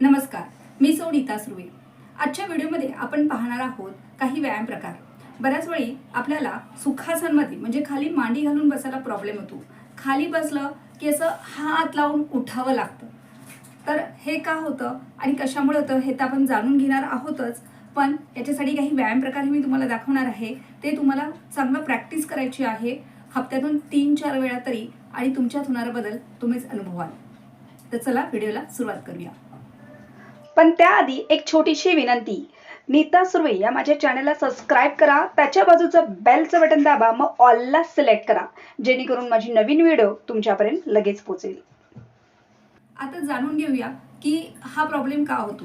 नमस्कार मी सौ नीता सुर्वे. आजच्या व्हिडिओमध्ये आपण पाहणार आहोत काही व्यायाम प्रकार. बऱ्याच वेळी आपल्याला सुखासनमध्ये म्हणजे खाली मांडी घालून बसायला प्रॉब्लेम होतो. खाली बसलं की असं हात लावून उठावं लागतं. तर हे का होतं आणि कशामुळे होतं हे तर आपण जाणून घेणार आहोतच. पण याच्यासाठी काही व्यायाम प्रकार मी तुम्हाला दाखवणार आहे. ते तुम्हाला चांगलं प्रॅक्टिस करायची आहे. हप्त्यातून तीन चार वेळा तरी आणि तुमच्यात होणारा बदल तुम्हीच अनुभवाल. तर चला व्हिडिओला सुरुवात करूया. पण त्याआधी एक छोटीशी विनंती. नीता सुर्वे या माझ्या चॅनलला सबस्क्राईब करा. त्याच्या बाजूचं बेलचं बटन दाबा. मग ऑलला सिलेक्ट करा. जेणेकरून माझी नवीन व्हिडिओ तुमच्यापर्यंत लगेच पोहोचेल आता जाणून घेऊया की हा प्रॉब्लेम का होतो?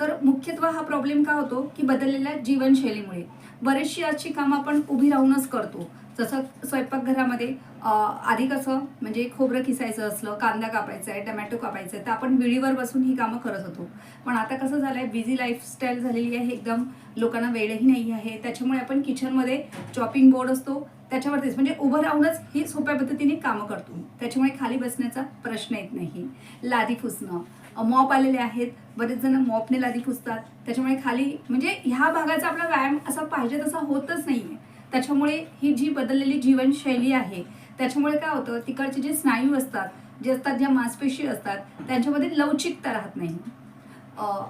तर मुख्यत्वे हा प्रॉब्लेम का होतो? की बदललेल्या जीवनशैलीमुळे. बरेचशी आजची कामं आपण उभी राहूनच करतो. जसं स्वयंपाकघरामध्ये आधी कसं म्हणजे खोबरं खिसायचं असलं कांदा कापायचा आहे टमॅटो कापायचा आहे तर आपण विळीवर बसून ही कामं करत होतो. पण आता कसं झालं आहे बिझी लाईफस्टाईल झालेली आहे एकदम लोकांना वेळही नाही आहे त्याच्यामुळे आपण किचनमध्ये चॉपिंग बोर्ड असतो त्याच्यावरतीच म्हणजे उभं राहूनच ही सोप्या पद्धतीने कामं करतो. त्याच्यामुळे खाली बसण्याचा प्रश्न येत नाही. लादी पुसणं. मॉप आलेले आहेत बरेच जण मॉपने लादी पुसतात त्याच्यामुळे खाली म्हणजे ह्या भागाचा आपला व्यायाम असा पाहिजे तसा होतच नाही आहे त्याच्यामुळे ही जी बदललेली जीवनशैली आहे त्याच्यामुळे काय होतं तिकडचे जे स्नायू असतात जे असतात ज्या मांसपेशी असतात त्यांच्यामध्ये लवचिकता राहत नाही.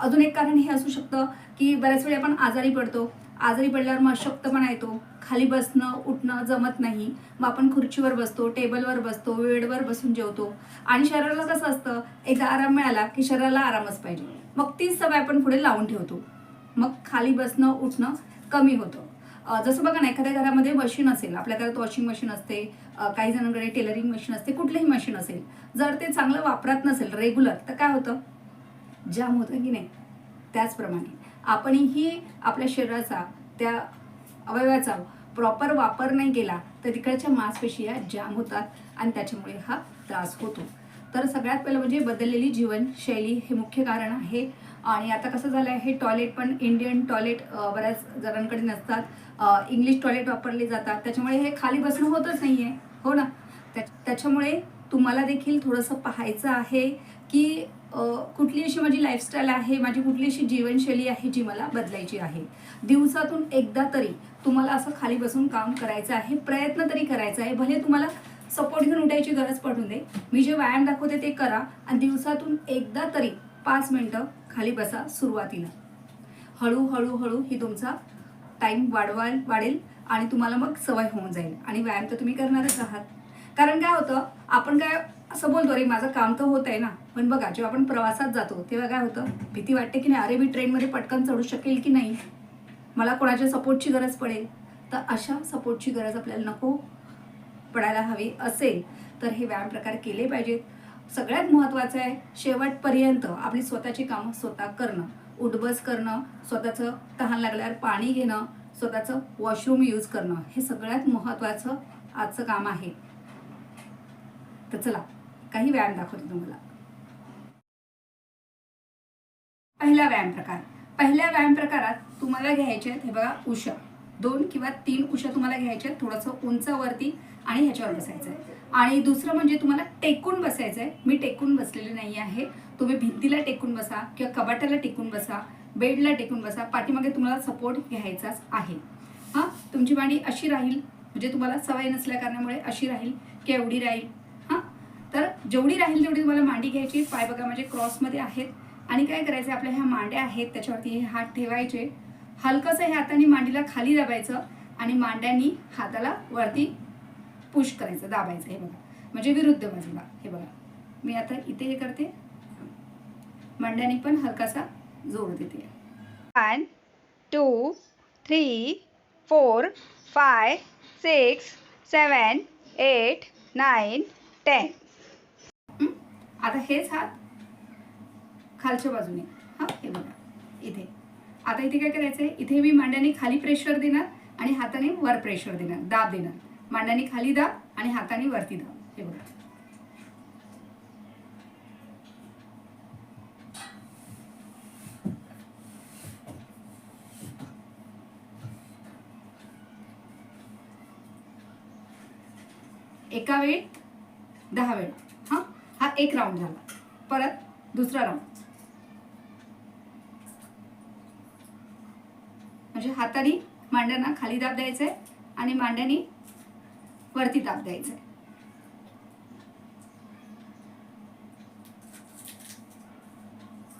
अजून एक कारण हे असू शकतं की बऱ्याच वेळी आपण आजारी पडतो. आजारी पडल्यावर मग अशक्तपणा येतो. खाली बसणं उठणं जमत नाही. मग आपण खुर्चीवर बसतो टेबलवर बसतो बेडवर बसून जेवतो. आणि शरीराला कसं असतं एकदा आराम मिळाला की शरीराला आरामच पाहिजे. मग तीच सवय आपण पुढे लावून ठेवतो. मग खाली बसणं उठणं कमी होतं. जसं बघा ना एखाद्या घरामध्ये मशीन असेल आपल्या घरात वॉशिंग मशीन असते काही जणांकडे टेलरिंग मशीन असते कुठलंही मशीन असेल जर ते चांगलं वापरत नसेल रेग्युलर तर काय होतं? जाम होतं की नाही? त्याचप्रमाणे आपणही आपल्या शरीराचा त्या अवयवाचा प्रॉपर वापर नाही केला तर तिकडच्या मांसपेशी या जाम होतात आणि त्याच्यामुळे हा त्रास होतो. तर सगळ्यात पहिलं म्हणजे बदललेली जीवनशैली हे मुख्य कारण आहे. आणि आता कसं झालं आहे टॉयलेट पण इंडियन टॉयलेट बऱ्याच जणांकडे नसतात. इंग्लिश टॉयलेट वापरले जातात. त्याच्यामुळे हे खाली बसणं होतच नाही आहे हो ना? त्या त्याच्यामुळे तुम्हाला देखील थोडंसं पाहायचं आहे की कुठली अशी माझी लाईफस्टाईल आहे माझी कुठली अशी जीवनशैली आहे जी मला बदलायची आहे. दिवसातून एकदा तरी तुम्हाला असं खाली बसून काम करायचं आहे प्रयत्न तरी करायचा आहे. भले तुम्हाला सपोर्ट घेऊन उठायची गरज पडू दे. मी जे व्यायाम दाखवते ते करा आणि दिवसातून एकदा तरी पाच मिनटं खाली बसा सुरुवातीला. हळूहळू हळू ही तुमचा टाईम वाढवाल वाढेल आणि तुम्हाला मग सवय होऊन जाईल. आणि व्यायाम तर तुम्ही करणारच आहात. कारण काय होतं आपण काय असं बोलतो रे माझं काम तर होत आहे ना. पण बघा जेव्हा आपण प्रवासात जातो तेव्हा काय होतं भीती वाटते की नाही अरे मी ट्रेनमध्ये पटकन चढू शकेल की नाही? मला कोणाच्या सपोर्टची गरज पडेल? तर अशा सपोर्टची गरज आपल्याला नको पडायला हवी असेल तर हे व्यायाम प्रकार केले पाहिजेत. सगळ्यात महत्त्वाचं आहे शेवटपर्यंत आपली स्वतःची कामं स्वतः करणं. उठबस करणं स्वतःचं तहान लागल्यावर पाणी घेणं स्वतःचं वॉशरूम यूज करणं हे सगळ्यात महत्त्वाचं आजचं काम आहे. तर चला काही व्यायाम दाखवते तुम्हाला. पहिला व्यायाम प्रकार. पहिल्या व्यायाम प्रकारात तुम्हाला घ्यायचे आहेत हे बघा उषा दोन किंवा तीन उषा तुम्हाला घ्यायच्या आहेत थोडंसं उंचावरती आणि ह्याच्यावर बसायचं आहे आणि दुसरं म्हणजे तुम्हाला टेकून बसायचं आहे मी टेकून बसलेले नाही आहे. तुम्ही भिंतीला टेकून बसा किंवा कपाटाला टेकून बसा बेडला टेकून बसा पाठीमागे तुम्हाला सपोर्ट घ्यायचाच आहे. हां? तुमची मांडी अशी राहील म्हणजे तुम्हाला सवय नसल्या कारणामुळे अशी राहील की एवढी राहील. हां? तर जेवढी राहील तेवढी तुम्हाला मांडी घ्यायची. पाय बघा म्हणजे क्रॉसमध्ये आहेत. आणि काय करायचं आपल्या ह्या मांड्या आहेत त्याच्यावरती हे हात ठेवायचे. हलकंसं हे हाताने मांडीला खाली दाबायचं आणि मांड्यांनी हाताला वरती पुश करायचं दाबायचं हे बघा. म्हणजे विरुद्ध बाजूला हे बघा. मी आता इथे हे करते. मांड्यांनी पण हलकासा जोर देते. One two three four five six seven eight nine ten? आता हेच हात खालच्या बाजूने. हा हे बघा. इथे. आता इथे काय करायचंय? इथे मी मांड्याने खाली प्रेशर देणार आणि हाताने वर प्रेशर देणार दाब देणार. मांडाने खाली दाब आणि हाताने वरती दाब हे बघा. एका वेळ दहा वेळ. हा? हा एक राऊंड झाला. परत दुसरा राऊंड म्हणजे हाताने मांड्यांना खाली दाब द्यायचा आहे आणि मांड्यांनी वरती ताप द्यायचा आहे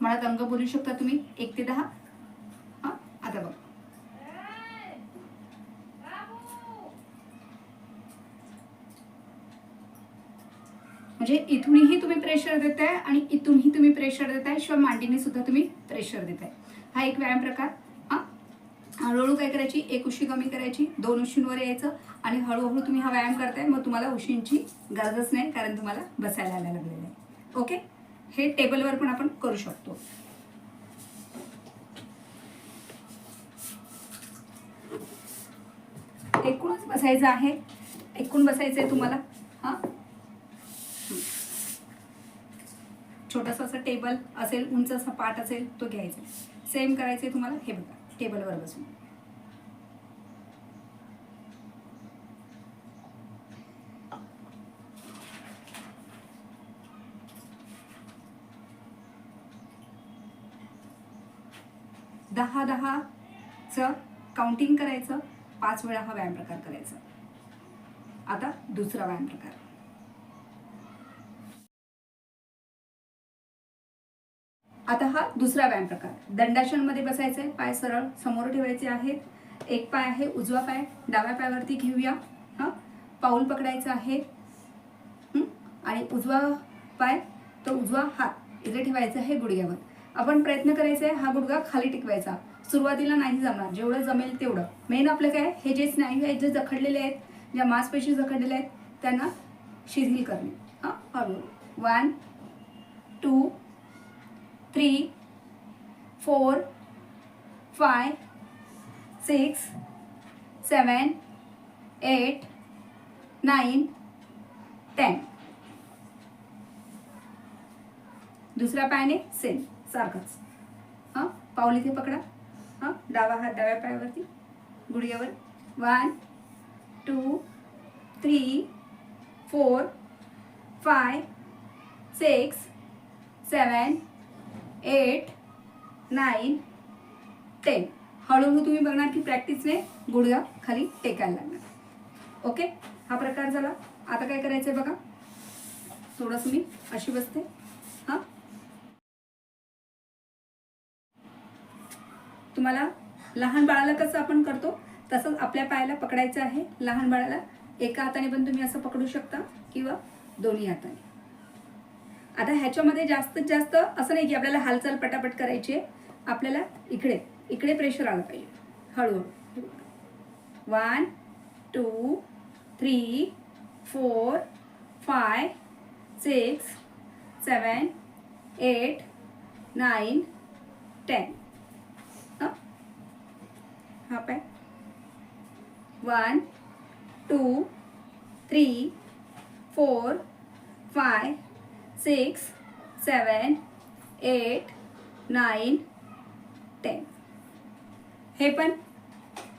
मला अंग बोलू शकता तुम्ही? एक ते दहा? हा? आता बघ. म्हणजे इथूनही तुम्ही प्रेशर देताय आणि इथूनही तुम्ही प्रेशर देताय शिवाय मांडीने सुद्धा तुम्ही प्रेशर देताय. हा एक व्यायाम प्रकार. हळूहळू काय करायची? एक उशी कमी करायची दोन उशींवर यायचं आणि हळूहळू तुम्ही हा व्यायाम करताय मग तुम्हाला उशींची गरजच नाही कारण तुम्हाला बसायला यायला लागलेलं आहे. ओके हे टेबलवर पण आपण करू शकतो. एकूणच बसायचं आहे. एकूण बसायचं आहे तुम्हाला. हां? छोटासा असं टेबल असेल उंच असा पाट असेल तो घ्यायचा सेम करायचं आहे तुम्हाला हे बघा. टेबलवर बसून. दहा दहाचं काउंटिंग करायचं पाच वेळा हा व्यायाम प्रकार करायचा. आता दुसरा व्यायाम प्रकार. आता हा दुसरा व्यायाम प्रकार. दंडासनमध्ये बसायचं आहे पाय सरळ समोर ठेवायचे आहेत. एक पाय आहे उजवा पाय डाव्या पायावरती घेऊया. हां? पाऊल पकडायचं आहे. आणि उजवा पाय तो उजवा हात इथे ठेवायचा आहे गुडघ्यावर. आपण प्रयत्न करायचा आहे हा गुडघा खाली टिकवायचा. सुरुवातीला नाही जमणार. जेवढं जमेल तेवढं. मेन आपलं काय? हे जे स्नायू आहेत जे जखडलेले आहेत ज्या मांसपेशी जखडलेल्या आहेत त्यांना शिथिल करणे. हां? हळूहळू one two three four five six seven eight nine ten. दुसऱ्या पायाने सेम सारखंच. हां पाऊल इथे पकडा. हां डावा हात डाव्या पायावरती गुडघ्यावर. One two three four five six seven eight nine ten. हळूहळू तुम्ही बघणार की प्रॅक्टिसने गुडघा खाली टेकायला लागणार ओके? हा प्रकार झाला. आता काय करायचं आहे बघा. थोडंसं मी अशी बसते. हां? तुम्हाला लहान बाळाला कसं आपण करतो? तसंच आपल्या पायाला पकडायचं आहे. लहान बाळाला एका हाताने पण तुम्ही असं पकडू शकता किंवा दोन्ही हाताने. आता ह्याच्यामध्ये जास्तीत जास्त असं नाही की आपल्याला हालचाल पटापट करायची आहे. आपल्याला इकडे इकडे प्रेशर आलं पाहिजे. हळूहळू. One two three four five six seven eight nine ten हा पाय one two three four five six seven eight nine ten. हे पण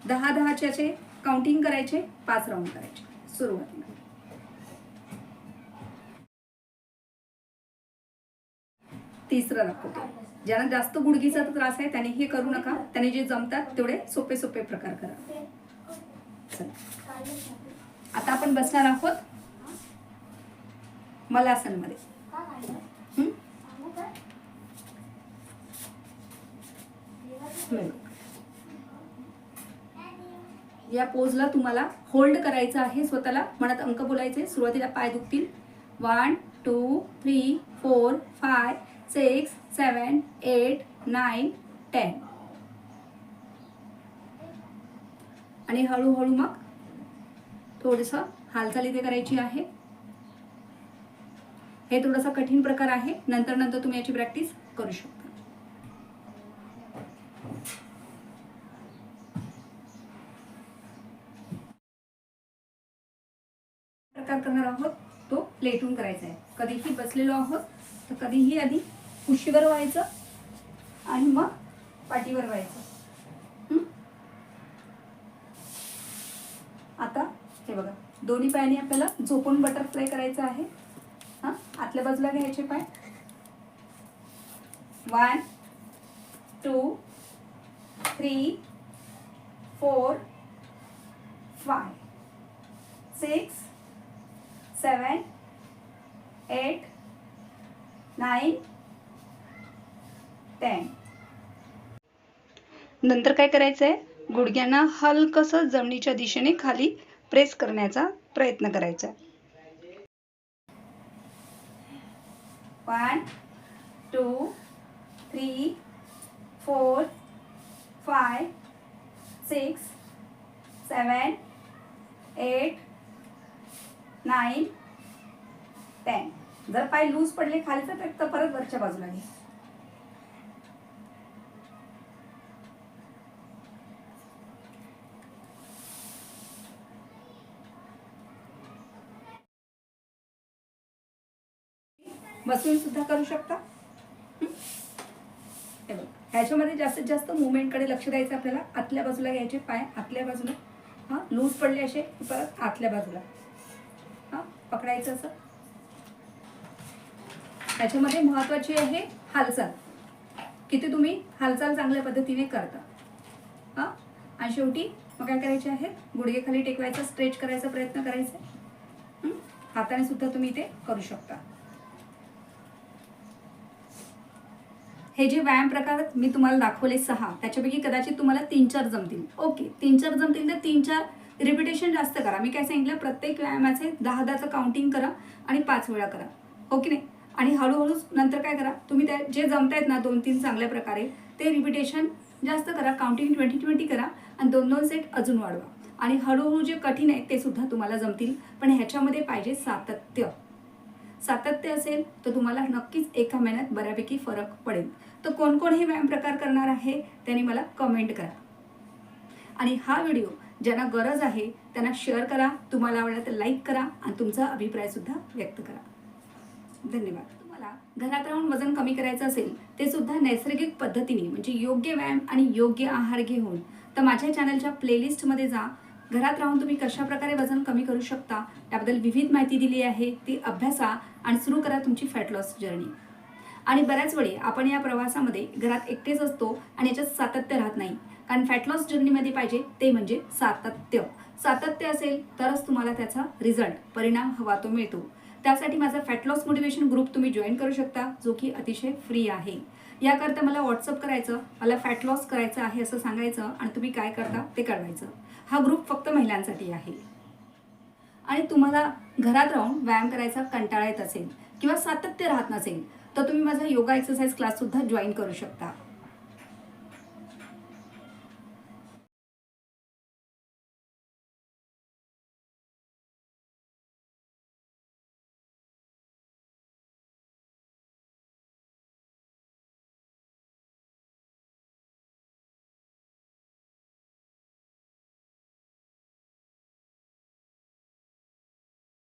दहा दहाच्याचे काउंटिंग करायचे पाच राऊंड करायचे. सुरुवातीला. तिसरं दाखवतो ज्यांना जास्त गुडघीचा त्रास आहे त्याने हे करू नका. त्याने जे जमतात तेवढे सोपे सोपे प्रकार करा. चला. आता आपण बसणार आहोत मलासनमध्ये. हं? या पोजला तुम्हाला होल्ड करायचं आहे स्वतःला मनात अंक बोलायचे सुरुवातीला पाय दुखतील. One two three four five six seven eight nine ten आणि हळूहळू मग थोडंसं हालचाल इथे करायची आहे. हे थोडासा कठीण प्रकार आहे. नंतर नंतर तुम्ही याची प्रॅक्टिस करू शकता. प्रकार करणार आहोत. तो लेटून करायचा आहे. कधीही बसलेलो आहोत तर कधीही आधी कुशीवर व्हायचं आणि मग पाठीवर व्हायचं. आता हे बघा. दोन्ही पायाने आपल्याला झोपून बटरफ्लाय करायचं आहे हां आतल्या बाजूला घ्यायचे पाय. One two three four five six seven eight nine ten नंतर काय करायचं आहे गुडघ्यांना हलकसं जमिनीच्या दिशेने खाली प्रेस करण्याचा प्रयत्न करायचा. One two three four five six seven eight nine ten जर पाय लूज पडले खाली तर तर परत वरच्या बाजूला घे. बसून सुद्धा करू शकता. ह्याच्यामध्ये जास्तीत जास्त मुवमेंटकडे लक्ष द्यायचं आपल्याला. आतल्या बाजूला घ्यायचे पाय आतल्या बाजूला. हां? लूज पडले असे परत आतल्या बाजूला. हां? पकडायचं असं. त्याच्यामध्ये महत्वाची आहे हालचाल. किती तुम्ही हालचाल चांगल्या पद्धतीने करता. हां? आणि शेवटी मग काय करायचे आहे? गुडघे खाली टेकवायचा स्ट्रेच करायचा प्रयत्न करायचा. हाताने सुद्धा तुम्ही ते करू शकता. हे जे व्यायाम प्रकार मी तुम्हाला दाखवले सहा त्याच्यापैकी कदाचित तुम्हाला तीन चार जमतील. ओके तीन चार जमतील तर तीन चार रिपिटेशन जास्त करा. मी काय सांगितलं प्रत्येक व्यायामाचे दहा दहाचं काउंटिंग करा आणि पाच वेळा करा. हो ओके नाही? आणि हळूहळू नंतर काय करा तुम्ही त्या जे जमतायत ना दोन तीन चांगल्या प्रकारे ते रिपिटेशन जास्त करा काउंटिंग ट्वेंटी ट्वेंटी करा आणि दोन दोन सेट अजून वाढवा. आणि हळूहळू जे कठीण आहे ते सुद्धा तुम्हाला जमतील. पण ह्याच्यामध्ये पाहिजे सातत्य. सातत्य असेल तर तुम्हाला नक्कीच एका महिन्यात बऱ्यापैकी फरक पडेल. तर कोणकोण हे व्यायाम प्रकार करणार आहे त्यांनी मला कमेंट करा. आणि हा व्हिडिओ ज्यांना गरज आहे त्यांना शेअर करा तुम्हाला आवडला तर लाईक करा आणि तुमचा अभिप्रायसुद्धा व्यक्त करा. धन्यवाद. तुम्हाला घरात राहून वजन कमी करायचं असेल ते सुद्धा नैसर्गिक पद्धतीने म्हणजे योग्य व्यायाम आणि योग्य आहार घेऊन तर माझ्या चॅनलच्या प्लेलिस्टमध्ये जा घरात राहून तुम्ही कशा प्रकारे वजन कमी करू शकता त्याबद्दल विविध माहिती दिली आहे. ती अभ्यासा आणि सुरू करा तुमची फॅट लॉस जर्नी आणि बऱ्याच वेळी आपण या प्रवासामध्ये घरात एकटेच असतो आणि याच्यात सातत्य राहत नाही. कारण फॅट लॉस जर्नीमध्ये पाहिजे ते म्हणजे सातत्य. सातत्य असेल तरच तुम्हाला त्याचा रिझल्ट परिणाम हवा तो मिळतो. त्यासाठी माझा फॅट लॉस मोटिवेशन ग्रुप तुम्ही जॉईन करू शकता जो की अतिशय फ्री आहे. याकरता मला व्हॉट्सअप करायचं मला फॅट लॉस करायचं आहे असं सांगायचं आणि तुम्ही काय करता ते कळवायचं. हा ग्रुप फक्त महिलांसाठी आहे. आणि तुम्हाला घरात राहून व्यायाम करायचा कंटाळा येत असेल किंवा सातत्य राहत नसेल तर तुम्ही माझा योगा एक्सरसाइज क्लाससुद्धा जॉईन करू शकता.